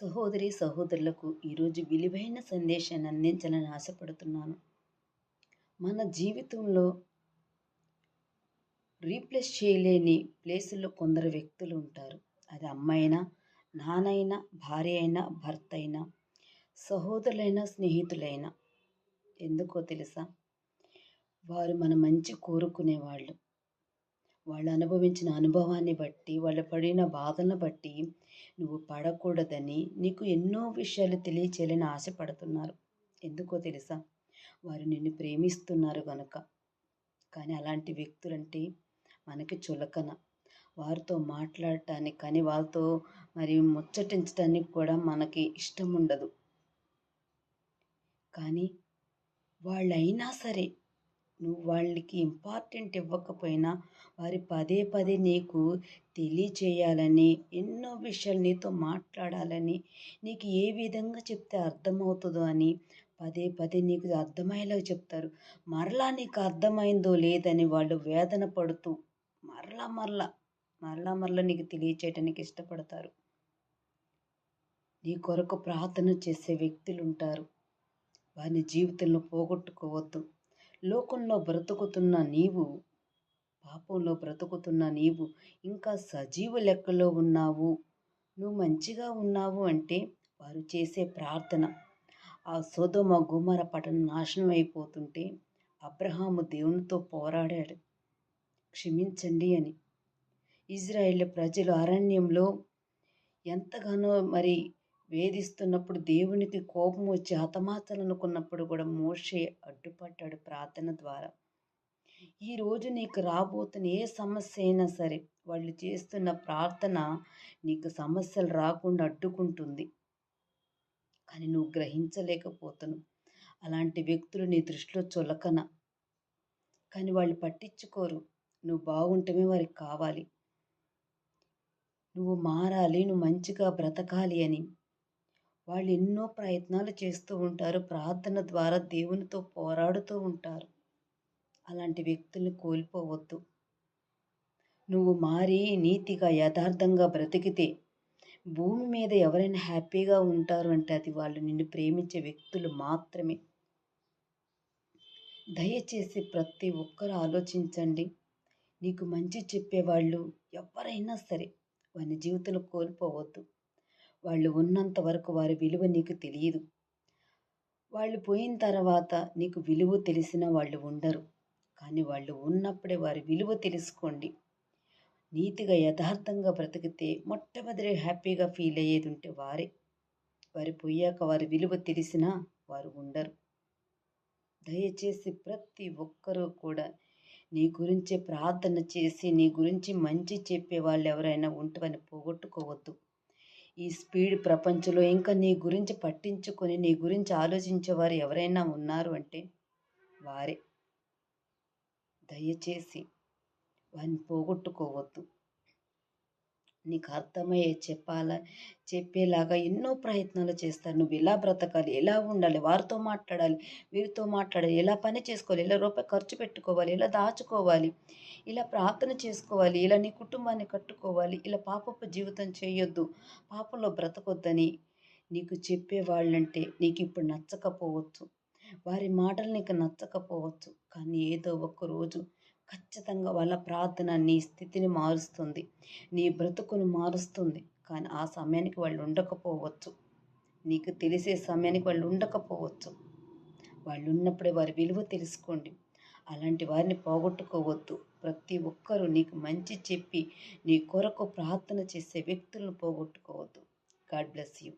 సహోదరి సహోదరులకు ఈరోజు విలువైన సందేశాన్ని అందించాలని ఆశపడుతున్నాను. మన జీవితంలో రీప్లేస్ చేయలేని ప్లేసుల్లో కొందరు వ్యక్తులు ఉంటారు. అది అమ్మైనా నానైనా భార్య అయినా భర్త అయినా సహోదరులైనా స్నేహితులైనా. ఎందుకో తెలుసా? వారు మన మంచి కోరుకునేవాళ్ళు. వాళ్ళు అనుభవించిన అనుభవాన్ని బట్టి వాళ్ళు పడిన బాధలను బట్టి నువ్వు పడకూడదని నీకు ఎన్నో విషయాలు తెలియచేయాలని ఆశపడుతున్నారు. ఎందుకో తెలుసా? వారు నిన్ను ప్రేమిస్తున్నారు కనుక కానీ అలాంటి వ్యక్తులంటే మనకి చులకన. వారితో మాట్లాడటానికి కానీ వాళ్ళతో మరి ముచ్చటించడానికి కూడా మనకి ఇష్టం ఉండదు కానీ వాళ్ళైనా సరే నువ్వు వాళ్ళకి ఇంపార్టెంట్ ఇవ్వకపోయినా వారి పదే పదే నీకు తెలియచేయాలని ఎన్నో విషయాలు నీతో మాట్లాడాలని నీకు ఏ విధంగా చెప్తే అర్థమవుతుందో అని పదే పదే నీకు అర్థమయ్యేలాగా చెప్తారు. మరలా నీకు అర్థమైందో లేదని వాళ్ళు వేదన పడుతూ మరలా మరలా మరలా మరలా నీకు తెలియచేయటానికి ఇష్టపడతారు. నీ కొరకు ప్రార్థన చేసే వ్యక్తులు ఉంటారు. వారిని జీవితంలో పోగొట్టుకోవద్దు. లోకంలో బ్రతుకుతున్న నీవు పాపంలో బ్రతుకుతున్న నీవు ఇంకా సజీవ లెక్కలో ఉన్నావు. నువ్వు మంచిగా ఉన్నావు అంటే వారు చేసే ప్రార్థన. ఆ సోదోమ గుమర పట్టణం నాశనం అయిపోతుంటే అబ్రహాము దేవునితో పోరాడాడు. క్షమించండి అని. ఇజ్రాయేల్ ప్రజలు అరణ్యంలో ఎంతగానో మరి వేధిస్తున్నప్పుడు దేవునికి కోపం వచ్చి హతమార్చాలనుకున్నప్పుడు కూడా మోషే అడ్డుపడ్డాడు ప్రార్థన ద్వారా. ఈరోజు నీకు రాబోతున్న ఏ సమస్య అయినా సరే వాళ్ళు చేస్తున్న ప్రార్థన నీకు సమస్యలు రాకుండా అడ్డుకుంటుంది. కానీ నువ్వు గ్రహించలేకపోతున్నావు. అలాంటి వ్యక్తులు నీ దృష్టిలో చులకన. కానీ వాళ్ళు పట్టించుకోరు. నువ్వు బాగుంటమే వారికి కావాలి. నువ్వు మారాలి నువ్వు మంచిగా బ్రతకాలి అని. వాళ్ళు ఎన్నో ప్రయత్నాలు చేస్తూ ఉంటారు. ప్రార్థన ద్వారా దేవునితో పోరాడుతూ ఉంటారు. అలాంటి వ్యక్తుల్ని కోల్పోవద్దు. నువ్వు మారి నీతిగా యథార్థంగా బ్రతికితే భూమి మీద ఎవరైనా హ్యాపీగా ఉంటారు అంటే అది వాళ్ళు నిన్ను ప్రేమించే వ్యక్తులు మాత్రమే. దయచేసి ప్రతి ఒక్కరు ఆలోచించండి. నీకు మంచి చెప్పేవాళ్ళు ఎవరైనా సరే వారి జీవితంలో కోల్పోవద్దు. వాళ్ళు ఉన్నంత వరకు వారి విలువ నీకు తెలియదు. వాళ్ళు పోయిన తర్వాత నీకు విలువ తెలిసిన వాళ్ళు ఉండరు. కానీ వాళ్ళు ఉన్నప్పుడే వారి విలువ తెలుసుకోండి. నీతిగా యథార్థంగా బ్రతికితే మొట్టమొదటి హ్యాపీగా ఫీల్ అయ్యేది ఉంటే వారే. వారి పోయాక వారి విలువ తెలిసినా వారు ఉండరు. దయచేసి ప్రతి ఒక్కరూ కూడా నీ గురించి ప్రార్థన చేసి నీ గురించి మంచి చెప్పే వాళ్ళు ఎవరైనా ఉంటవని పోగొట్టుకోవద్దు. ఈ స్పీడ్ ప్రపంచంలో ఇంకా నీ గురించి పట్టించుకొని నీ గురించి ఆలోచించేవారు ఎవరైనా ఉన్నారు అంటే వారే. దయచేసి వారిని పోగొట్టుకోవద్దు. నీకు అర్థమయ్యే చెప్పాలా చెప్పేలాగా ఎన్నో ప్రయత్నాలు చేస్తారు. నువ్వు ఎలా బ్రతకాలి? ఎలా ఉండాలి? వారితో మాట్లాడాలి? వీరితో మాట్లాడాలి? ఎలా పని చేసుకోవాలి? ఎలా రూపాయి ఖర్చు పెట్టుకోవాలి? ఎలా దాచుకోవాలి? ఇలా ప్రార్థన చేసుకోవాలి? ఇలా నీ కుటుంబాన్ని కట్టుకోవాలి? ఇలా పాపపు జీవితం చేయొద్దు. పాపంలో బ్రతకొద్దని నీకు చెప్పేవాళ్ళంటే నీకు ఇప్పుడు నచ్చకపోవచ్చు. వారి మాటలు నీకు నచ్చకపోవచ్చు. కానీ ఏదో ఒక రోజు ఖచ్చితంగా వాళ్ళ ప్రార్థన నీ స్థితిని మారుస్తుంది. నీ బ్రతుకును మారుస్తుంది. కానీ ఆ సమయానికి వాళ్ళు ఉండకపోవచ్చు. నీకు తెలిసే సమయానికి వాళ్ళు ఉండకపోవచ్చు. వాళ్ళు ఉన్నప్పుడే వారి విలువ తెలుసుకోండి. అలాంటి వారిని పోగొట్టుకోవద్దు. ప్రతి ఒక్కరూ నీకు మంచి చెప్పి నీ కొరకు ప్రార్థన చేసే వ్యక్తులను పోగొట్టుకోవద్దు. God bless you.